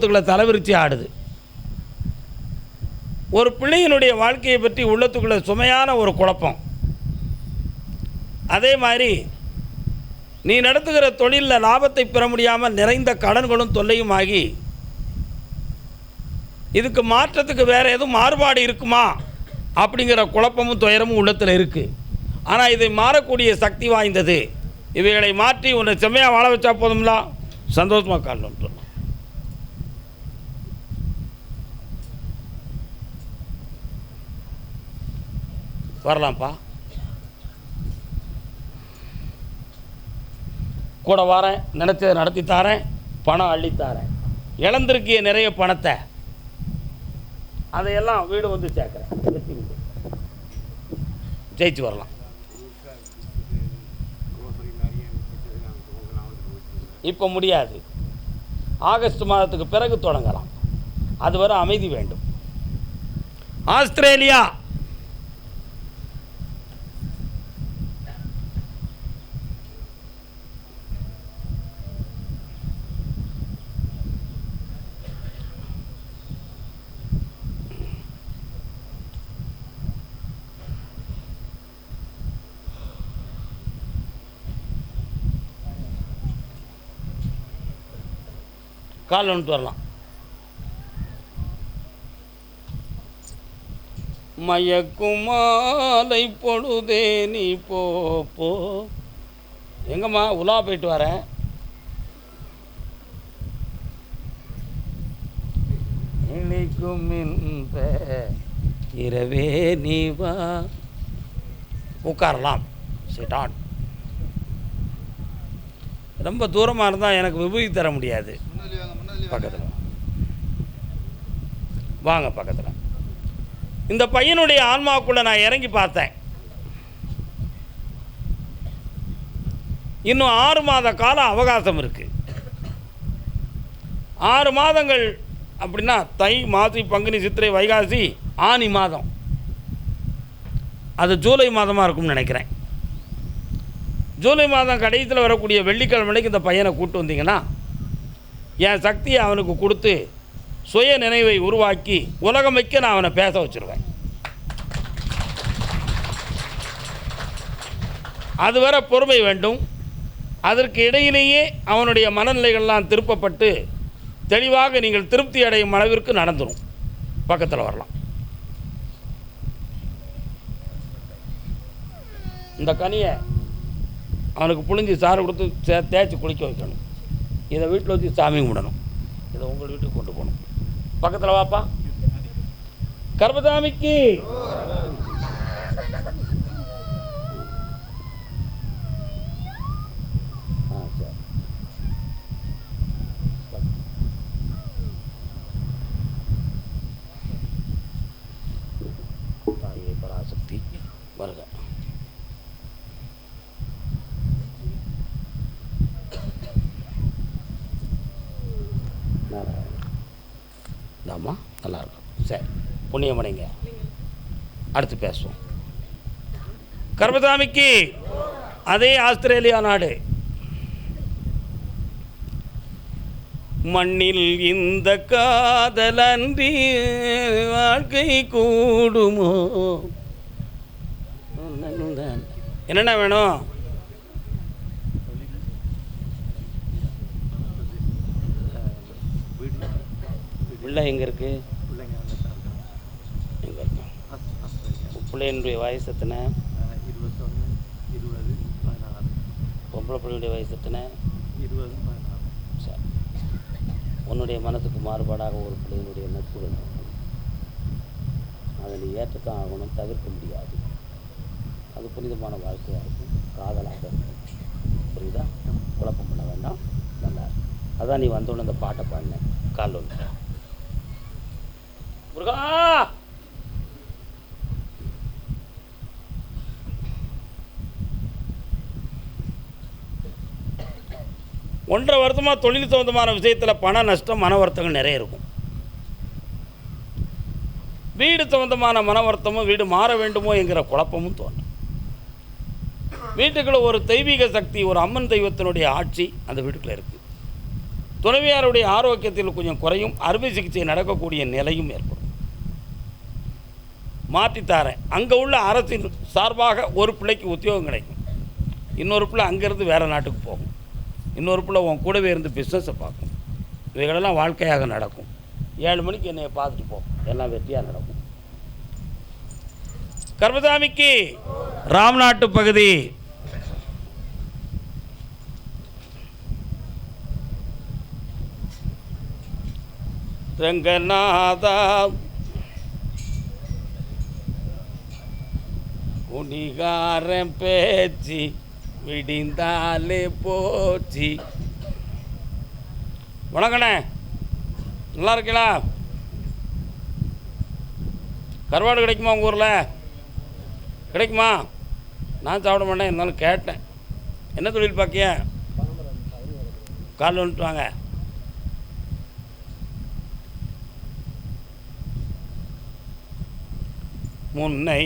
உள்ளத்துக்குள்ளே தலைவிரிச்சு ஆடுது. ஒரு பிள்ளையினுடைய வாழ்க்கையை பற்றி உள்ளத்துக்குள்ள சுமையான ஒரு குழப்பம். அதே மாதிரி நீ நடத்துகிற தொழிலில் லாபத்தை பெற முடியாமல் நிறைந்த கடன்களும் தொல்லையும் ஆகி இதுக்கு மாற்றத்துக்கு வேறு எதுவும் மாறுபாடு இருக்குமா? அப்படிங்கிற குழப்பமும் துயரமும் உள்ளத்தில் இருக்குது ஆனால் இதை மாறக்கூடிய சக்தி வாய்ந்தது. இவைகளை மாற்றி உன்னை செம்மையாக வாழ வச்சா போதும்லாம் சந்தோஷமாக காரணம் வரலாம்ப்பா. கூட வரேன் நினச்சதை நடத்தி தாரேன் பணம் அள்ளித்தாரேன் இழந்திருக்கிய நிறைய பணத்தை. அதையெல்லாம் வீடு வந்து சேர்க்குறேன். ஜெயிச்சு வரலாம். இப்போ முடியாது. ஆகஸ்ட் மாதத்துக்கு பிறகு தொடங்கலாம். அதுவரை அமைதி வேண்டும். ஆஸ்திரேலியா! கால் வந்துட்டு வரலாம். மயக்குமாலை பொழுதே நீ போ போ. எங்கம்மா உலா போயிட்டு வரேன். இனிக்கும் இந்த இரவே நீ வா. உட்காரலாம். சிட்டான் ரொம்ப தூரமாக இருந்தால் எனக்கு விபூதி தர முடியாது. பக்கத்தில். வாங்க பக்கத்தில். இந்த பையனுடைய ஆன்மாவுக்குள்ள நான் இறங்கி பார்த்தேன். இன்னும் ஆறு மாத கால அவகாசம் இருக்கு. ஆறு மாதங்கள் அப்படின்னா தை மாசி பங்குனி சித்திரை வைகாசி ஆனி மாதம். அது ஜூலை மாதமாக இருக்கும்னு நினைக்கிறேன். ஜூலை மாதம் கடைசியில் வரக்கூடிய வெள்ளிக்கிழமைக்கு இந்த பையனை கூப்பிட்டு வந்தீங்கன்னா என் சக்தியை அவனுக்கு கொடுத்து சுய நினைவை உருவாக்கி உலகம் வைக்க நான் அவனை பேச வச்சுருவேன். அதுவரை பொறுமை வேண்டும். அதற்கு இடையிலேயே அவனுடைய மனநிலைகள்லாம் திருப்பப்பட்டு தெளிவாக நீங்கள் திருப்தி அடையும் அளவிற்கு நடந்துடும் பக்கத்தில் வரலாம். இந்த கனியை அவனுக்கு புழிஞ்சு சாறு கொடுத்து சே- தேய்ச்சி குளிக்க வைக்கணும். இதை வீட்டில் வச்சு சாமி கும்பிடணும். இதை உங்கள் வீட்டுக்கு கொண்டு போகணும். பக்கத்தில் வாப்பா. கர்மசாமிக்கு ஆ சரி தாயே பராசக்தி வருக இந்தாம்மா நல்லா இருக்கும் சரி புண்ணியமடைங்க. அடுத்து பேசுவோம். கர்மசாமிக்கு அதே ஆஸ்திரேலியா நாடு. மண்ணில் இந்த காதலன்றி வாழ்க்கை கூடுமோ? என்னென்ன வேணும்? பிள்ளை எங்கே இருக்கு எங்கே இருக்கு பிள்ளையினுடைய வயசு எத்தனை? இருபத்தொன்று இருபது பதினாறு. பொம்பளை பிள்ளையுடைய வயசு எத்தனை? இருபது பதினாறு. சரி. உன்னுடைய மனதுக்கு மாறுபாடாக ஒரு பிள்ளையினுடைய நட்புகள் இருக்கும் அதை நீ ஏற்றுத்தான் ஆகணும் தவிர்க்க முடியாது. அது புனிதமான வாழ்க்கையாக இருக்கும். காதலாக இருக்கும் புரியுதா? குழப்பம் பண்ண வேண்டாம். நல்லா இருக்கும் அதான் நீ வந்தோடனே இந்த பாட்டை பாடினேன் கால் ஒன்று. முருகா! ஒன்றரை வருஷமாக தொழில் சம்மந்தமான விஷயத்தில் பண நஷ்டம் மன வருத்தங்கள் நிறைய இருக்கும். வீடு சம்மந்தமான மன வருத்தமும் வீடு மாற வேண்டுமோ என்கிற குழப்பமும் தோணும். வீட்டுக்குள்ள ஒரு தெய்வீக சக்தி ஒரு அம்மன் தெய்வத்தினுடைய ஆட்சி அந்த வீட்டுக்குள்ள இருக்குது துணைவியாருடைய ஆரோக்கியத்தில் கொஞ்சம் குறையும் அறுவை சிகிச்சை நடக்கக்கூடிய நிலையும் ஏற்படும். மாற்றித்தாரேன் அங்கே உள்ள அரசின் சார்பாக ஒரு பிள்ளைக்கு உத்தியோகம் கிடைக்கும். இன்னொரு பிள்ளை அங்கேருந்து வேறு நாட்டுக்கு போகும். இன்னொரு பிள்ளை உன் கூடவே இருந்து பிஸ்னஸை பார்க்கும். இவைகளெல்லாம் வாழ்க்கையாக நடக்கும். ஏழு மணிக்கு என்னை பார்த்துட்டு போ. எல்லாம் வெற்றியாக நடக்கும். கர்மசாமிக்கு ராம்நாட்டு பகுதி. ரங்கநாதா குடிகாரன் பேச்சு விடிந்தாலே போச்சு வணக்கண்ணே. நல்லா இருக்கீங்களா? கருவாடு கிடைக்குமா உங்கள் ஊரில்? கிடைக்குமா? நான் சாப்பிட மாட்டேன் இருந்தாலும் கேட்டேன். என்ன தொழில் பார்க்கிய கால் வந்துட்டு வாங்க. முன்னை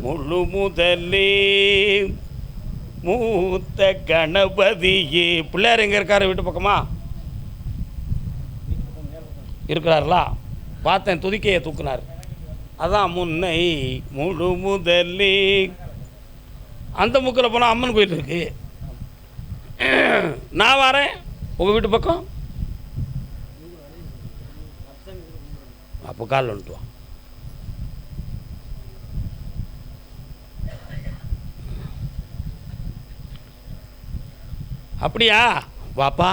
முழு முதலே மூத்த கணபதியே. பிள்ளையார் எங்கே இருக்கார்? வீட்டு பக்கமா? இருக்கிறார்களா? பார்த்தேன் துதிக்கையை தூக்குனார். அதான் முன்னை முழு முதலே. அந்த முக்கில் போனால் அம்மன் கோயில் இருக்கு. நான் வரேன். உங்கள் வீட்டு பக்கம்? அப்போ கால் வந்துட்டு அப்படியா? வாப்பா.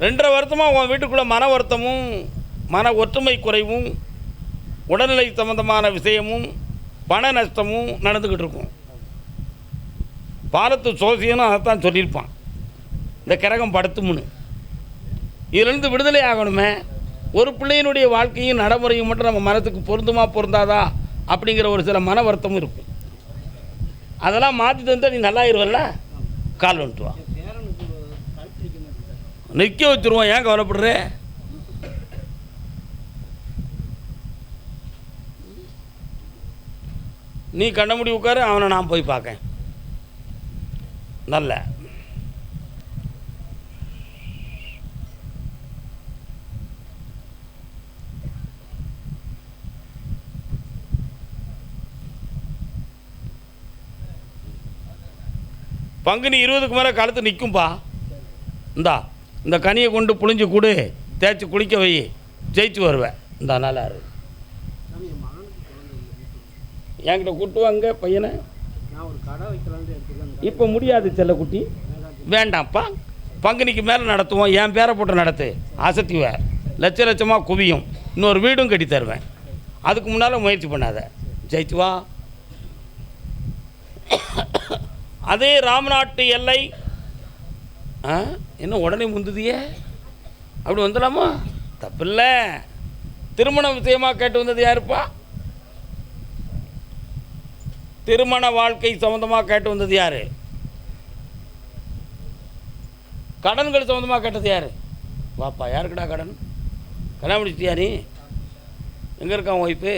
ரெண்டரை வருத்தமாக உன் வீட்டுக்குள்ளே மன வருத்தமும் மன ஒற்றுமை குறைவும் உடல்நிலை சம்பந்தமான விஷயமும் பண நஷ்டமும் நடந்துக்கிட்டு இருக்கும். பாலத்து சோசியனும் அதைத்தான் சொல்லியிருப்பான். இந்த கிரகம் படுத்தும்னு. இதிலிருந்து விடுதலை ஆகணுமே. ஒரு பிள்ளையினுடைய வாழ்க்கையும் நடைமுறையும் மட்டும் நம்ம மனத்துக்கு பொருந்துமா பொருந்தாதா? அப்படிங்கிற ஒரு சில மன வருத்தமும் இருக்கும். அதெல்லாம் மாற்றி தந்தால் நீ நல்லாயிருவல்ல கால் வந்துட்டு வா. நிற்க வச்சுருவோம். ஏன் கவலைப்படுற? நீ கண்ண முடி உட்காரு அவனை நான் போய் பார்க்கேன். நல்ல. பங்குனி இருபதுக்கு மேலே கழுத்து நிற்கும்பா இந்தா. இந்த கனியை கொண்டு புளிஞ்சு கொடு தேய்ச்சி குளிக்க வை ஜெயிச்சு வருவேன் இந்தா நல்லா இரு என்கிட்ட கூட்டுவாங்க பையனை. இப்போ முடியாது செல்லக்குட்டி வேண்டாம்ப்பா. பங்குனிக்கு மேலே நடத்துவோம் என் பேரை போட்டு நடத்து. அசத்திவ. லட்ச லட்சமாக குவியும். இன்னொரு வீடும் கட்டி தருவேன். அதுக்கு முன்னால் முயற்சி பண்ணாத. ஜெயிச்சு வா. அதே ராமநாட்டு எல்லை ஆ? என்ன உடனே முந்துதியே? அப்படி வந்துடலாமா? தப்பில்ல. திருமண விஷயமாக கேட்டு வந்தது யாருப்பா? திருமண வாழ்க்கை சம்மந்தமாக கேட்டு வந்தது யார்? கடன்கள் சம்மந்தமாக கேட்டது யார்? வாப்பா யாருக்குடா கடன்? கல்யாணம் முடிச்சிட்டியா நீ? எங்கே இருக்கான் ஒய்ஃபு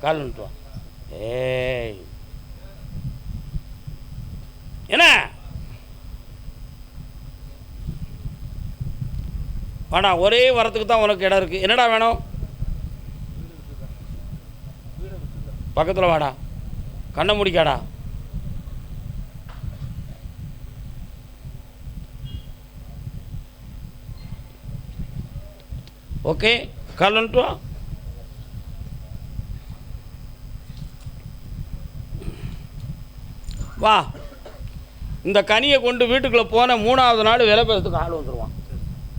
கால் வந்துட்டு ஏய். என்ன? ஆனால் ஒரே வரத்துக்கு தான் உனக்கு இடம் இருக்குது என்னடா வேணும்? பக்கத்தில் வாடா. கண்ணை முடிக்காடா. ஓகே கால் வா வா. இந்த கனியை கொண்டு வீட்டுக்குள்ளே போன மூணாவது நாள் விலை பேசுறதுக்கு ஆள் வந்துடுவான்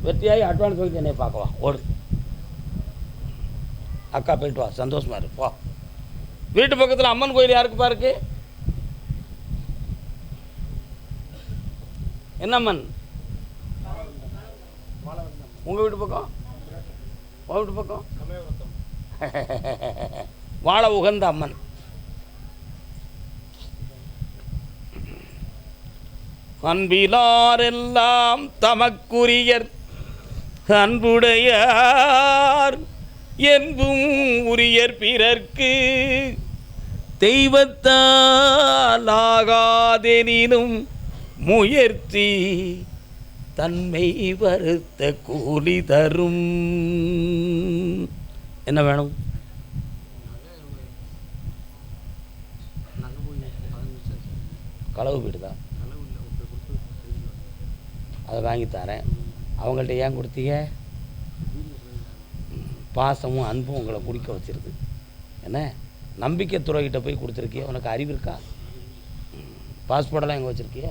வெற்றியாகி அட்வான்ஸ் வாங்கி என்னை பார்க்கலாம். ஓடு. அக்கா போயிட்டு வா. சந்தோஷமா இரு. போ. வீட்டு பக்கத்தில் அம்மன் கோயில் யாருக்கு பாருக்கு? என்ன அம்மன்? உங்கள் வீட்டு பக்கம்? உங்கள் வீட்டு பக்கம்? வாழ உகந்த அம்மன். அன்பிலாரெல்லாம் தமக்குரியர். அன்புடையார் என்பும் உரியர் பிறர்க்கு தெய்வத்தாலாகாதெனினும் முயற்சி தன்மை வருத்த கூலி தரும். என்ன வேணும்? களவு வீடு தான் அதை வாங்கி தரேன். அவங்கள்ட்ட ஏன் கொடுத்தீங்க? பாசமும் அன்பும் உங்களை குடிக்க வச்சிருது. என்ன? நம்பிக்கை துறைகிட்ட போய் கொடுத்துருக்கிய? உனக்கு அறிவு இருக்கா? பாஸ்போர்ட்டெல்லாம் எங்கே வச்சுருக்கிய?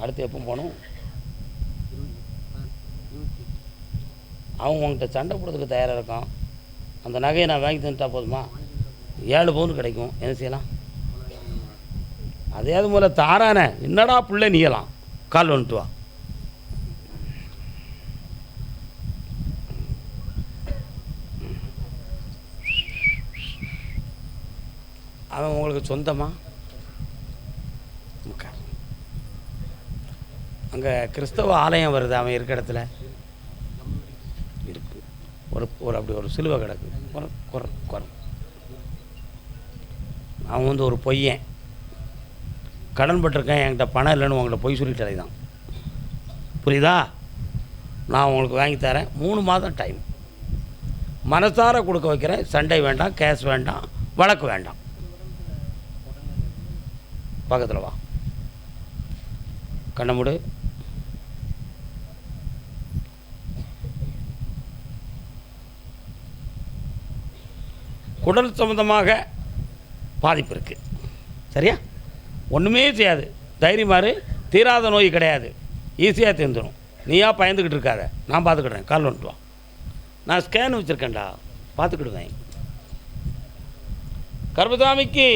அடுத்து எப்போ போகணும்? அவங்க உங்கள்கிட்ட சண்டை போடுறதுக்கு தயாராக இருக்கான். அந்த நகையை நான் வாங்கி தந்துட்டா போதுமா? ஏழு பவுன் கிடைக்கும். என்ன செய்யலாம்? அதே அது முதல்ல தாரானே என்னடா பிள்ளை நீயலாம் கால் வந்துட்டு வா. அவன் சொந்தமா? உட்கார். அங்கே கிறிஸ்தவ ஆலயம் வருது அவன் இருக்க இடத்துல. இருக்கு. ஒரு ஒரு அப்படி ஒரு சிலுவை கிடக்கு. குற குற குற அவன் வந்து ஒரு பொய்யன். கடன் பட்டிருக்கேன் என்கிட்ட பணம் இல்லைன்னு உங்கள்கிட்ட பொய் சொல்லிட்டு தான் புரியுதா? நான் உங்களுக்கு வாங்கி தரேன். மூணு மாதம் டைம் மனசார கொடுக்க வைக்கிறேன். சண்டை வேண்டாம் கேஷ் வேண்டாம் வழக்கு வேண்டாம். பக்கத்தில் வா. கண்ணை மூடு. குடல் சம்மந்தமாக பாதிப்பு இருக்குது சரியா? ஒன்றுமே செய்யாது. தைரியமாரு தீராத நோய் கிடையாது. ஈஸியாக தீர்ந்துடும் நீயா பயந்துக்கிட்டு இருக்காத. நான் பார்த்துக்கிடுறேன் கால் வந்துட்டு வா. நான் ஸ்கேன் வச்சுருக்கேன்டா. பார்த்துக்கிடுவேன் கர்பதாமிக்கு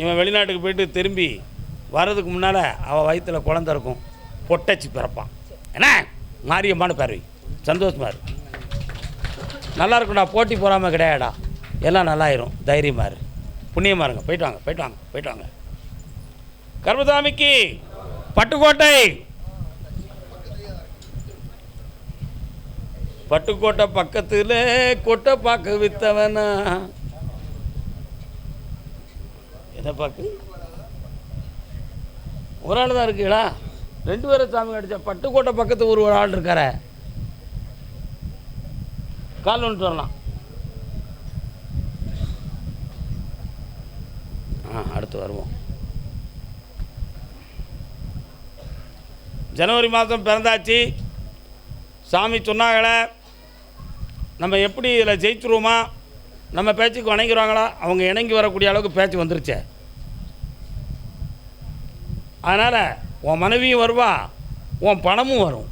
இவன் வெளிநாட்டுக்கு போயிட்டு திரும்பி வர்றதுக்கு முன்னால் அவள் வயிற்றில் குழந்த இருக்கும். பொட்டச்சி பிறப்பான். என்ன? மாரியம்மான பறவை சந்தோஷமாக நல்லா இருக்கும்டா போட்டி போகாமல் கிடையாடா எல்லாம் நல்லாயிரும். தைரியமாக இரு. புண்ணியமாக இருங்க. போயிட்டு வாங்க போயிட்டு வாங்க போயிட்டு வாங்க. கர்மசாமிக்கு பட்டுக்கோட்டை. பட்டுக்கோட்டை பக்கத்தில் கொட்டை பாக்கு வித்தவனா. என்ன பாக்கு? ஒரு ஆள் தான் இருக்கீங்களா? ரெண்டு பேரும் சாமி அடிச்சா பட்டுக்கோட்டை பக்கத்து ஒரு ஒரு ஆள் இருக்கார. கால் வந்துட்டு வரலாம் ஆ அடுத்து வருவோம். ஜனவரி மாதம் பிறந்தாச்சு. சாமி சொன்னாங்களே நம்ம எப்படி இதில் ஜெயிச்சிருவோமா? நம்ம பேச்சுக்கு வணங்கிடுவாங்களா? அவங்க இணங்கி வரக்கூடிய அளவுக்கு பேச்சு வந்துருச்சே. அதனால் உன் மனைவியும் வருவா உன் பணமும் வரும்.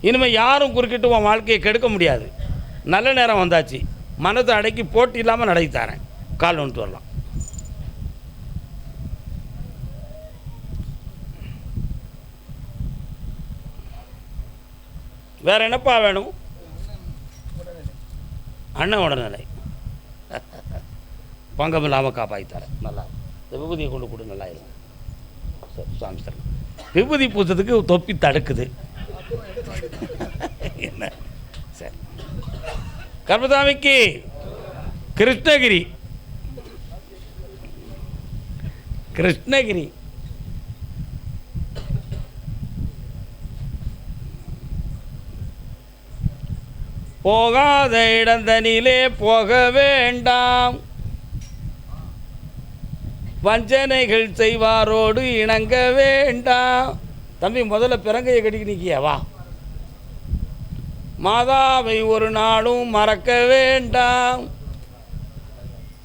இனிமேல் யாரும் குறுக்கிட்டு உன் வாழ்க்கையை கெடுக்க முடியாது. நல்ல நேரம் வந்தாச்சு. மனத்தை அடக்கி போட்டி இல்லாமல் நடத்தி தரேன். கால் வந்துட்டு வரலாம். வேறு என்னப்பா வேணும்? அண்ணன் உடல்நிலை. பங்கம் இல்லாமல் காப்பாற்றி தரேன் நல்லா. இந்த விபூதியை கொண்டு கொடு நல்லா இருக்கும் சரி சுவாமி சார் விபூதி பூசத்துக்கு தொப்பி தடுக்குது. என்ன? சரி. கர்மசாமிக்கு கிருஷ்ணகிரி. கிருஷ்ணகிரி. போகாத இடந்தனிலே போக வேண்டாம். வஞ்சனைகள் செய்வாரோடு இணங்க வேண்டாம். தம்பி முதல்ல பிறங்கையை கட்டிக்கு நிற்கியா வா. மாதாவை ஒரு நாளும் மறக்க வேண்டாம்.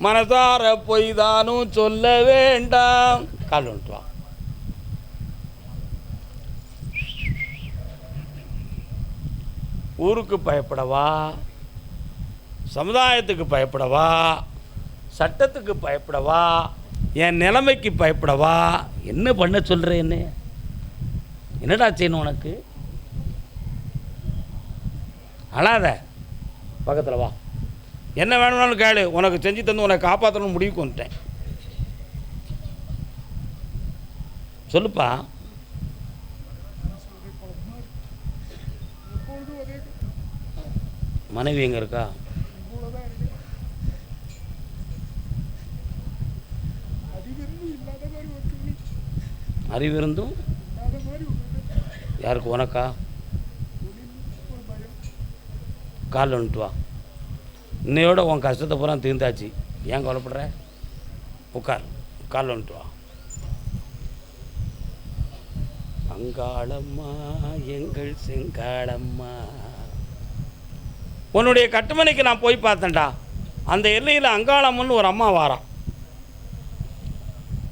மனதார பொய் தானும் சொல்ல வேண்டாம். கால் வந்துட்டு வா ஊருக்கு பயப்படவா? சமுதாயத்துக்கு பயப்படவா? சட்டத்துக்கு பயப்படவா? என் நிலைமைக்கு பயப்படவா? என்ன பண்ண சொல்கிறேன்னு என்னடா செய்யணும் உனக்கு? அழாத. பக்கத்தில் வா. என்ன வேணும்னாலும் கேளு. உனக்கு செஞ்சு தந்து உனக்கு காப்பாற்றணும்னு முடிவுக்கு வந்துட்டேன். சொல்லுப்பா. மனைவி எங்கே இருக்கா? அறிவிருந்தும் யாருக்கு உனக்கா? காலில் வந்துட்டு வா. இன்னையோட உன் கஷ்டத்தை பூரா தீர்ந்தாச்சு. ஏன் கவலைப்படுற? உட்கார். காலில் வந்துட்டு வா. அங்காளம்மா எங்கள் செங்காளம்மா. உன்னுடைய கட்டுமனைக்கு நான் போய் பார்த்தேன்டா. அந்த எல்லையில் அங்காளம்மன்னு ஒரு அம்மா வாரான்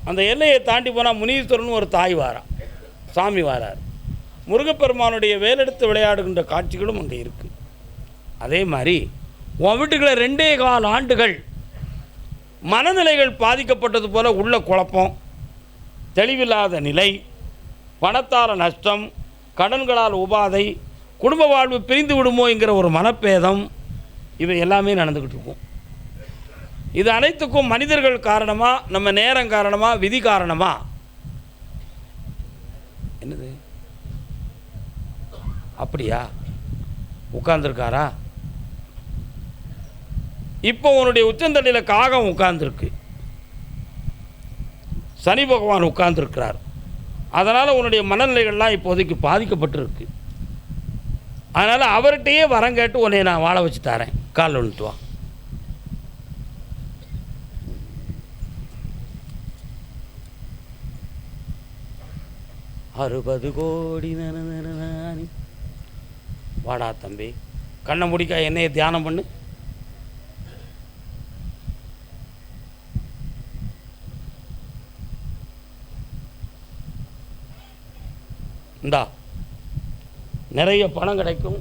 அந்த எல்லையை தாண்டி போனால் முனீஸ்வரன் ஒரு தாய் வாரான் சாமி வாரார். முருகப்பெருமானுடைய வேலெடுத்து விளையாடுகின்ற காட்சிகளும் அங்கே இருக்குது அதே மாதிரி உன் வீட்டுக்குள்ள ரெண்டே கால் ஆண்டுகள் மனநிலைகள் பாதிக்கப்பட்டது போல் உள்ள குழப்பம் தெளிவில்லாத நிலை பணத்தால் நஷ்டம் கடன்களால் உபாதை குடும்ப வாழ்வு பிரிந்து விடுமோ என்கிற ஒரு மனப்பேதம் இவை எல்லாமே நடந்துக்கிட்டு இருக்கும். இது அனைத்துக்கும் மனிதர்கள் காரணமாக நம்ம நேரம் காரணமாக விதி காரணமாக என்னது? அப்படியா? உட்கார்ந்துருக்காரா? இப்போ உன்னுடைய உச்சந்தலையில் காகம் உட்கார்ந்துருக்கு. சனி பகவான் உட்கார்ந்துருக்கிறார். அதனால் உன்னுடைய மனநிலைகள்லாம் இப்போதைக்கு பாதிக்கப்பட்டிருக்கு. அதனால் அவர்கிட்டயே வரம் கேட்டு உன்னை நான் வாழ வச்சு தரேன். கால் விழுத்து அறுபது கோடி நனி வாடா தம்பி. கண்ணை முடிக்க என்னைய தியானம் பண்ணு. இந்தா. நிறைய பணம் கிடைக்கும்.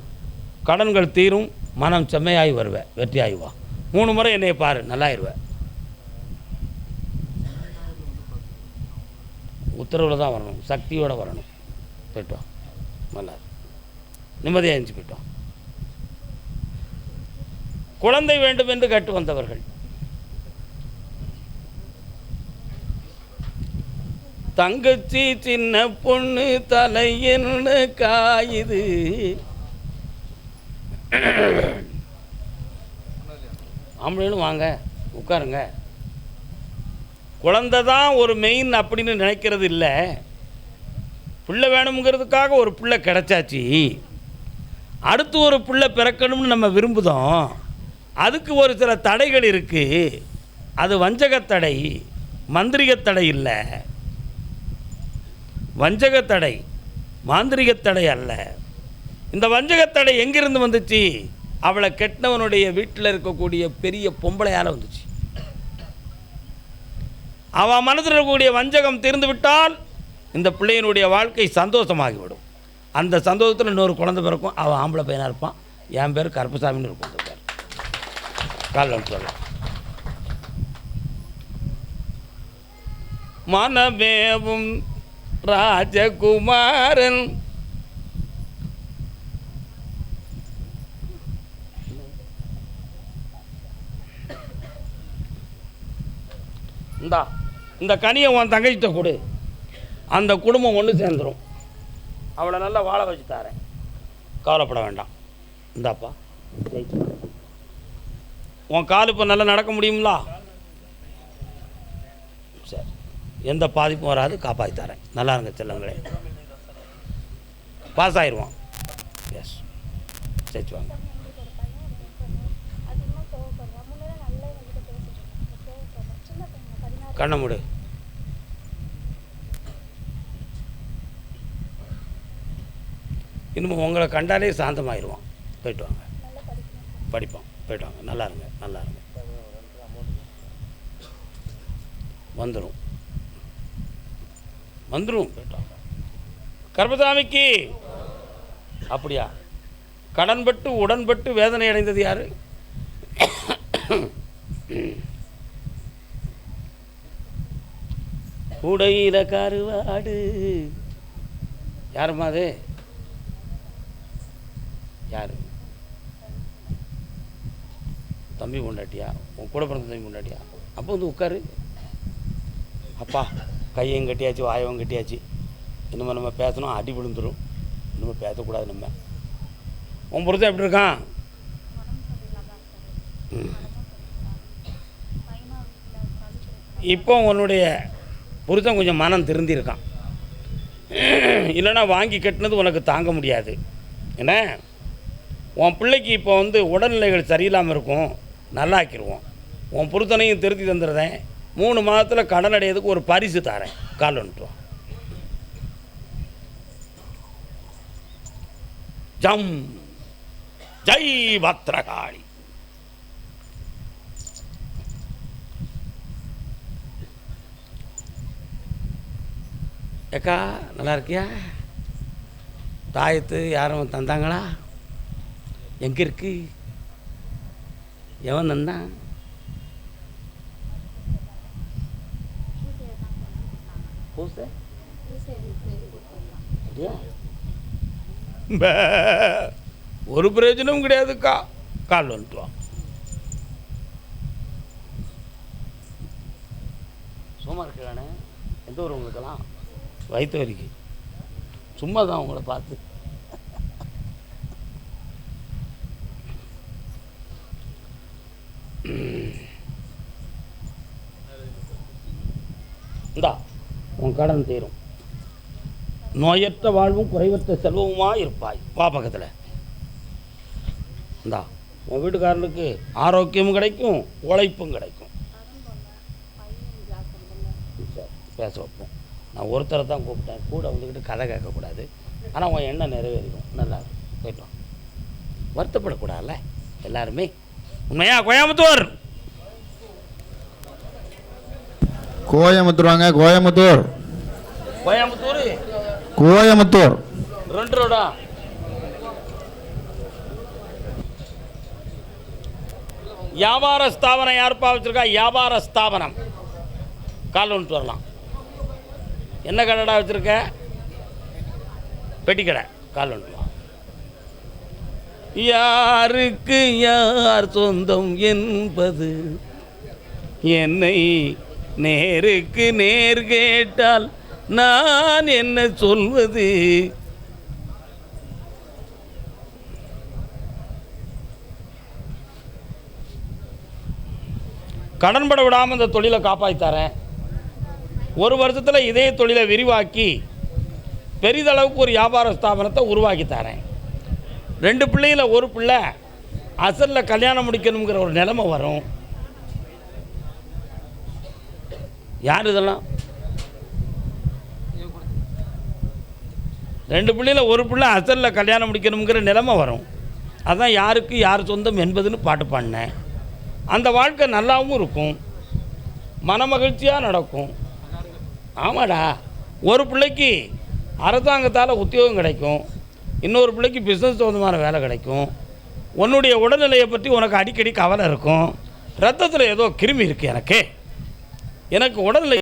கடன்கள் தீரும். மனம் செம்மையாகி வருவேன் வெற்றியாகி வா. மூணு முறை என்னை பாரு. நல்லாயிருவேன் உத்தரவில் தான் வரணும். சக்தியோடு வரணும். போயிட்டு வா. நல்லா நிம்மதியாக இருந்துச்சு போயிட்டோம் குழந்தை வேண்டும் என்று கேட்டு வந்தவர்கள். தங்கச்சி சின்ன பொண்ணு தலை காயுது. ஆம்பளைன்னு வாங்க உட்காருங்க. குழந்தை தான் ஒரு மெயின் அப்படின்னு நினைக்கிறது இல்லை. பிள்ளை வேணுங்கிறதுக்காக ஒரு பிள்ளை கிடச்சாச்சு. அடுத்து ஒரு பிள்ளை பிறக்கணும்னு நம்ம விரும்புதோம். அதுக்கு ஒரு சில தடைகள் இருக்குது அது வஞ்சகத்தடை மந்திரிகத்தடை இல்லை. வஞ்சக தடை மாந்திரிக தடை அல்ல. இந்த வஞ்சகத்தடை எங்கிருந்து வந்துச்சு? அவளை கெட்டவனுடைய வீட்டில் இருக்கக்கூடிய பெரிய பொம்பளையால் வந்துச்சு. அவன் மனதில் இருக்கக்கூடிய வஞ்சகம் தீர்ந்து விட்டால் இந்த பிள்ளையினுடைய வாழ்க்கை சந்தோஷமாகிவிடும். அந்த சந்தோஷத்தில் இன்னொரு குழந்தை பிறக்கும். அவன் ஆம்பளை பையனாக இருப்பான். என் பேர் கருப்பசாமின்னு இருக்கும் அந்த பேர். சொல்லலாம் மனமேவும் ராஜகுமாரன். இந்தா இந்த கனியை உன் தங்கச்சிட்ட கொடு. அந்த குடும்பம் ஒன்று சேர்ந்துடும் அவளை நல்லா வாழ வச்சு தரேன். கவலைப்பட வேண்டாம். இந்தாப்பா உன் கால் இப்போ நல்லா நடக்க முடியுங்களா சரி எந்த பாதிப்பும் வராது காப்பாற்றி தரேன். நல்லா இருங்க செல்லங்களே. பாஸ் ஆயிடுவோம் எஸ் சரி வாங்க. கண்ண முடு. இன்னும் உங்களை கண்டாலே சாந்தமாயிடுவோம் போயிட்டு வாங்க. படிப்போம் போயிட்டு வாங்க. நல்லா இருங்க. நல்லா இருங்க. வந்துடும் வந்துடும் போயிட்டு கர்பசாமிக்கு அப்படியா? கடன்பட்டு உடன்பட்டு வேதனை அடைந்தது யாரு? உடையில கருவாடு. யாரும்மா அது? யாரு? தம்பி பொண்டாட்டியா? உன் கூட பிறந்த தம்பி பொண்டாட்டியா? அப்போ வந்து உட்காரு. அப்பா. கையையும் கட்டியாச்சு வாயவும் கட்டியாச்சு. இனிமேல் நம்ம பேசணும் அடி விழுந்துடும் இனிமேல் பேசக்கூடாது நம்ம. உன் புருஷன் எப்படி இருக்கான்? இப்போ உன்னுடைய புருஷன் கொஞ்சம் மனம் திருந்திருக்கான். இல்லைன்னா வாங்கி கட்டினது உனக்கு தாங்க முடியாது. என்ன? உன் பிள்ளைக்கு இப்போ வந்து உடல்நிலைகள் சரியில்லாமல் இருக்கும். நல்லாக்கிடுவோம் உன் பொருத்தனையும் திருத்தி தந்துடுறேன். மூணு மாதத்தில் கடன் அடையிறதுக்கு ஒரு பரிசு தரேன். கால் ஜம். ஜெய் பத்ரகாளி. ஏக்கா நல்லா இருக்கியா? தாயத்து யாரும் தந்தாங்களா? எங்கே இருக்கு? எவன் தந்தான்? பூசை அப்படியா? ஒரு பிரயோஜனமும் கிடையாதுக்கா. கால் வந்துட்டு வா சும்மா இருக்கிறானே. எந்த ஊர் உங்களுக்கெல்லாம்? வயிற்று வலிக்கு. சும்மா தான் உங்களை பார்த்து இந்தா உன் கடன் தீரும். நோயற்ற வாழ்வும் குறைவற்ற செல்வமுமா இருப்பாய். வா பக்கத்தில். இந்தா உன் வீட்டுக்காரனுக்கு ஆரோக்கியமும் கிடைக்கும் உழைப்பும் கிடைக்கும். சரி பேச வைப்போம். நான் ஒருத்தரை தான் கூப்பிட்டேன். கூட வந்துக்கிட்டு கதை கேட்கக்கூடாது. ஆனால் உன் எண்ணம் நிறைவேறிக்கும் நல்லா இருக்கும். போயிட்டு வருத்தப்படக்கூடாதுல்ல? எல்லாருமே? உண்மையா? கோயம்புத்தூர்! கோயம்புத்தூர் வாங்க கோயம்புத்தூர்! கோயம்புத்தூர்? கோயம்புத்தூர். ரெண்டு ரோடா? வியாபார ஸ்தாபனம் யாருப்பா வச்சிருக்கா வியாபார ஸ்தாபனம். கால் வந்துட்டு வரலாம். என்ன கடைடா வச்சிருக்க? பெட்டி கடை. கால் வா. யாருக்கு யார் சொந்தம் என்பது? என்னை நேருக்கு நேர் கேட்டால் நான் என்ன சொல்வது? கடன்பட விடாமல் இந்த தொழிலை காப்பாற்றித்தரேன் ஒரு வருஷத்தில் இதே தொழிலை விரிவாக்கி பெரிதளவுக்கு ஒரு வியாபார ஸ்தாபனத்தை உருவாக்கி தரேன். ரெண்டு பிள்ளையில் ஒரு பிள்ளை அசலில் கல்யாணம் முடிக்கணுங்கிற ஒரு நிலைமை வரும். யார் இதெல்லாம்? ரெண்டு பிள்ளையில் ஒரு பிள்ளை அசலில் கல்யாணம் முடிக்கணுங்கிற நிலைமை வரும். அதான் யாருக்கு யார் சொந்தம் என்பதுன்னு பாட்டு பாடினேன். அந்த வாழ்க்கை நல்லாவும் இருக்கும். மனமகிழ்ச்சியாக நடக்கும். ஆமாடா. ஒரு பிள்ளைக்கு அரசாங்கத்தால் உத்தியோகம் கிடைக்கும். இன்னொரு பிள்ளைக்கு பிஸ்னஸ் சம்மந்தமான வேலை கிடைக்கும். உன்னுடைய உடல்நிலையை பற்றி உனக்கு அடிக்கடி கவலை இருக்கும். ரத்தத்தில் ஏதோ கிருமி இருக்குது எனக்கு. எனக்கு உடல்நிலை